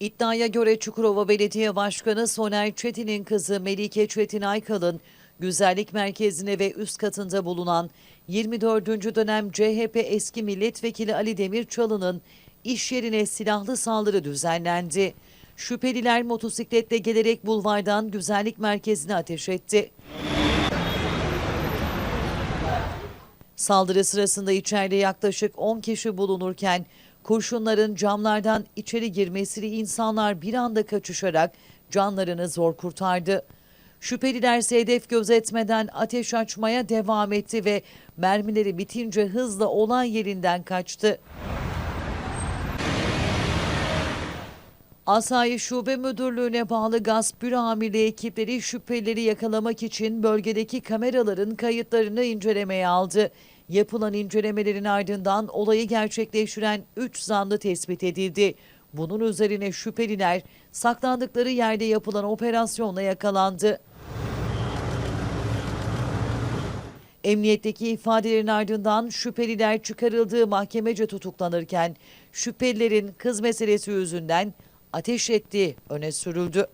İddiaya göre Çukurova Belediye Başkanı Soner Çetin'in kızı Melike Çetin Aykal'ın güzellik merkezine ve üst katında bulunan 24. dönem CHP eski milletvekili Ali Demirçalı'nın iş yerine silahlı saldırı düzenlendi. Şüpheliler motosikletle gelerek bulvardan güzellik merkezine ateş etti. Saldırı sırasında içeride yaklaşık 10 kişi bulunurken kurşunların camlardan içeri girmesiyle insanlar bir anda kaçışarak canlarını zor kurtardı. Şüpheliler hedef gözetmeden ateş açmaya devam etti ve mermileri bitince hızla olay yerinden kaçtı. Asayiş Şube Müdürlüğü'ne bağlı gasp büro amirliği ekipleri şüphelileri yakalamak için bölgedeki kameraların kayıtlarını incelemeye aldı. Yapılan incelemelerin ardından olayı gerçekleştiren 3 zanlı tespit edildi. Bunun üzerine şüpheliler saklandıkları yerde yapılan operasyonla yakalandı. Emniyetteki ifadelerin ardından şüpheliler çıkarıldığı mahkemece tutuklanırken şüphelilerin kız meselesi yüzünden ateş ettiği öne sürüldü.